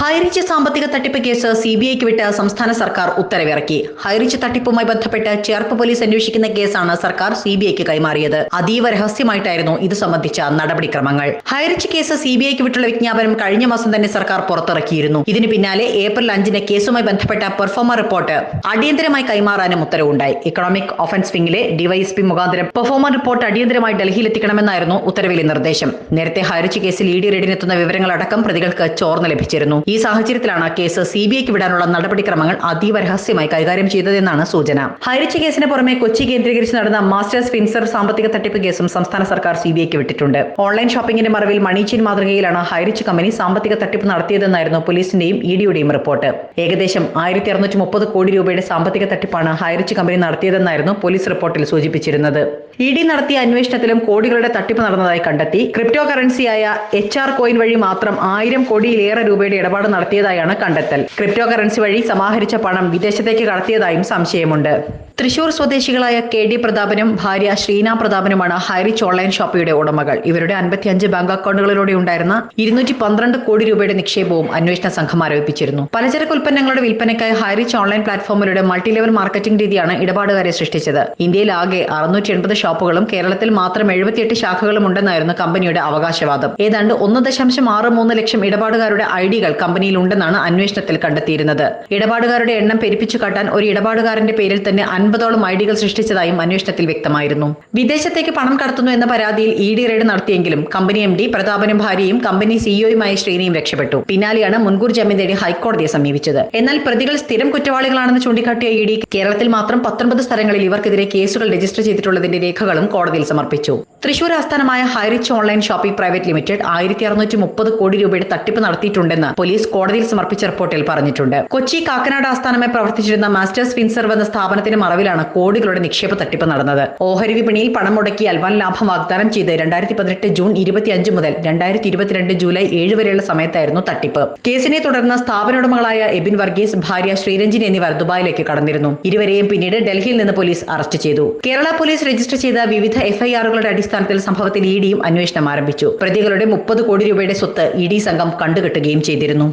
ഹൈറിച്ച് സാമ്പത്തിക തട്ടിപ്പ് case C B ഐക്ക് വിട്ട് സംസ്ഥാന സർക്കാർ ഉത്തരവിറക്കി. ഹൈറിച്ച് തട്ടിപ്പുമായി ബന്ധപ്പെട്ട് ചേർപ്പ് പോലീസ് അന്വേഷിക്കുന്ന കേസാണ് സർക്കാർ സി ബി ഐക്ക് കൈമാറിയത്. അതീവ രഹസ്യമായിട്ടായിരുന്നു ഇത് സംബന്ധിച്ച നടപടിക്രമങ്ങൾ. ഹൈറിച്ച് കേസ് സി ബി ഐക്ക് വിട്ടുള്ള വിജ്ഞാപനം കഴിഞ്ഞ മാസം തന്നെ സർക്കാർ പുറത്തിറക്കിയിരുന്നു. ഇതിന് പിന്നാലെ ഏപ്രിൽ അഞ്ചിന് കേസുമായി ബന്ധപ്പെട്ട പെർഫോമർ റിപ്പോർട്ട് അടിയന്തരമായി കൈമാറാനും ഉത്തരവുണ്ടായി. ഇക്കണോമിക് ഒഫൻസ് വിംഗിലെ ഡിവൈഎസ്പി മുഖാന്തരം പെർഫോമർ റിപ്പോർട്ട് അടിയന്തരമായി ഡൽഹിയിൽ എത്തിക്കണമെന്നായിരുന്നു ഉത്തരവിലെ നിർദ്ദേശം. നേരത്തെ ഹൈറിച്ച് കേസിൽ ഇ ഡി റെയ്ഡിനെത്തുന്ന വിവരങ്ങളടക്കം പ്രതികൾക്ക് ചോർന്ന് ലഭിച്ചിരുന്നു. ഈ സാഹചര്യത്തിലാണ് കേസ് സി ബി ഐക്ക് വിടാനുള്ള നടപടിക്രമങ്ങൾ അതീവ രഹസ്യമായി കൈകാര്യം ചെയ്തതെന്നാണ് സൂചന. ഹൈറിച്ച് കേസിന് പുറമെ കൊച്ചി കേന്ദ്രീകരിച്ച് നടന്ന മാസ്റ്റേഴ്സ് ഫിൻസർ സാമ്പത്തിക തട്ടിപ്പ് കേസും സംസ്ഥാന സർക്കാർ സി ബി ഐക്ക് വിട്ടിട്ടുണ്ട്. ഓൺലൈൻ ഷോപ്പിംഗിന്റെ മറവിൽ മണിച്ചിൻ മാതൃകയിലാണ് ഹൈറിച്ച് കമ്പനി സാമ്പത്തിക തട്ടിപ്പ് നടത്തിയതെന്നായിരുന്നു പോലീസിന്റെയും ഇ ഡിയുടെയും റിപ്പോർട്ട്. ഏകദേശം ആയിരത്തി അറുന്നൂറ്റി മുപ്പത് കോടി രൂപയുടെ സാമ്പത്തിക തട്ടിപ്പാണ് ഹൈറിച്ച് കമ്പനി നടത്തിയതെന്നായിരുന്നു പോലീസ് റിപ്പോർട്ടിൽ സൂചിപ്പിച്ചിരുന്നത്. ഇ ഡി നടത്തിയ അന്വേഷണത്തിലും കോടികളുടെ തട്ടിപ്പ് നടന്നതായി കണ്ടെത്തി. ക്രിപ്റ്റോ കറൻസിയായ എച്ച് ആർ കോയിൻ വഴി മാത്രം ആയിരം കോടിയിലേറെ രൂപയുടെ ഇടപാട് നടത്തിയതായാണ് കണ്ടെത്തൽ. ക്രിപ്റ്റോ കറൻസി വഴി സമാഹരിച്ച പണം വിദേശത്തേക്ക് കടത്തിയതായും സംശയമുണ്ട്. തൃശൂർ സ്വദേശികളായ കെ ഡി പ്രതാപനും ഭാര്യ ശ്രീന പ്രതാപനുമാണ് ഹൈറിച്ച് ഓൺലൈൻ ഷോപ്പിയുടെ ഉടമകൾ. ഇവരുടെ അൻപത്തിയഞ്ച് ബാങ്ക് അക്കൗണ്ടുകളിലൂടെ ഉണ്ടായിരുന്ന ഇരുന്നൂറ്റി പന്ത്രണ്ട് കോടി രൂപയുടെ നിക്ഷേപവും അന്വേഷണ സംഘം ആരോപിച്ചിരുന്നു. പലചരക്ക് ഉൽപ്പന്നങ്ങളുടെ വിൽപ്പനയ്ക്കായി ഹൈറിച്ച് ഓൺലൈൻ പ്ലാറ്റ്ഫോമിലൂടെ മൾട്ടി ലെവൽ മാർക്കറ്റിംഗ് രീതിയാണ് ഇടപാടുകാരെ സൃഷ്ടിച്ചത്. ഇന്ത്യയിൽ ആകെ അറുന്നൂറ്റി എൺപത് ഷോപ്പുകളും കേരളത്തിൽ മാത്രം എഴുപത്തിയെട്ട് ശാഖകളും ഉണ്ടെന്നായിരുന്നു കമ്പനിയുടെ അവകാശവാദം. ഏതാണ്ട് ഒന്ന് ദശാംശം ആറ് മൂന്ന് ലക്ഷം ഇടപാടുകാരുടെ ഐഡികൾ കമ്പനിയിൽ ഉണ്ടെന്നാണ് അന്വേഷണത്തിൽ കണ്ടെത്തിയിരുന്നത്. ഇടപാടുകാരുടെ എണ്ണം പെരുപ്പിച്ചു കാട്ടാൻ ഒരു ഇടപാടുകാരന്റെ പേരിൽ തന്നെ അൻപതോളം ഡികൾ സൃഷ്ടിച്ചതായും അന്വേഷണത്തിൽ വ്യക്തമായിരുന്നു. വിദേശത്തേക്ക് പണം കടത്തുന്നു എന്ന പരാതിയിൽ ഇ ഡി റെയ്ഡ് നടത്തിയെങ്കിലും കമ്പനി എം ഡി പ്രതാപനും ഭാര്യയും കമ്പനി സിഇഒയുമായ ശ്രീനിയും രക്ഷപ്പെട്ടു. പിന്നാലെയാണ് മുൻകൂർ ജാമ്യം തേടി ഹൈക്കോടതിയെ സമീപിച്ചത്. എന്നാൽ പ്രതികൾ സ്ഥിരം കുറ്റവാളികളാണെന്ന് ചൂണ്ടിക്കാട്ടിയ ഇ ഡി കേരളത്തിൽ മാത്രം പത്തൊൻപത് സ്ഥലങ്ങളിൽ ഇവർക്കെതിരെ കേസുകൾ രജിസ്റ്റർ ചെയ്തിട്ടുള്ളതിന്റെ രേഖകളും കോടതിയിൽ സമർപ്പിച്ചു. തൃശൂർ ആസ്ഥാനമായ Highrich online shopping private limited ആയിരത്തി അറുന്നൂറ്റി മുപ്പത് കോടി രൂപയുടെ തട്ടിപ്പ് നടത്തിയിട്ടുണ്ടെന്ന് പോലീസ് കോടതിയിൽ സമർപ്പിച്ച റിപ്പോർട്ടിൽ പറഞ്ഞിട്ടുണ്ട്. കൊച്ചി കാക്കനാട് ആസ്ഥാനമായി പ്രവർത്തിച്ചിരുന്ന മാസ്റ്റേഴ്സ് ഫിൻസർവ് എന്ന സ്ഥാപനത്തിന്റെ മറവിലാണ് കോടികളുടെ നിക്ഷേപ തട്ടിപ്പ് നടന്നത്. ഓഹരി വിപണിയിൽ പണം മുടക്കി വൻ ലാഭം വാഗ്ദാനം ചെയ്ത് രണ്ടായിരത്തി പതിനെട്ട് ജൂൺ ഇരുപത്തിയഞ്ച് മുതൽ രണ്ടായിരത്തി ഇരുപത്തിരണ്ട് ജൂലൈ ഏഴ് വരെയുള്ള സമയത്തായിരുന്നു തട്ടിപ്പ്. കേസിനെ തുടർന്ന് സ്ഥാപന ഉടമകളായ എബിൻ വർഗീസ് ഭാര്യ ശ്രീരഞ്ജിനി എന്നിവർ ദുബായിലേക്ക് കടന്നിരുന്നു. ഇരുവരെയും പിന്നീട് ഡൽഹിയിൽ നിന്ന് പോലീസ് അറസ്റ്റ് ചെയ്തു. കേരള പോലീസ് രജിസ്റ്റർ ചെയ്ത വിവിധ എഫ്ഐആറുകളുടെ അടിസ്ഥാനത്തിൽ സംഭവത്തിൽ ഇ ഡിയും അന്വേഷണം ആരംഭിച്ചു. പ്രതികളുടെ മുപ്പത് കോടി രൂപയുടെ സ്വത്ത് ഇ ഡി സംഘം കണ്ടുകെട്ടുകയും ചെയ്തിരുന്നു.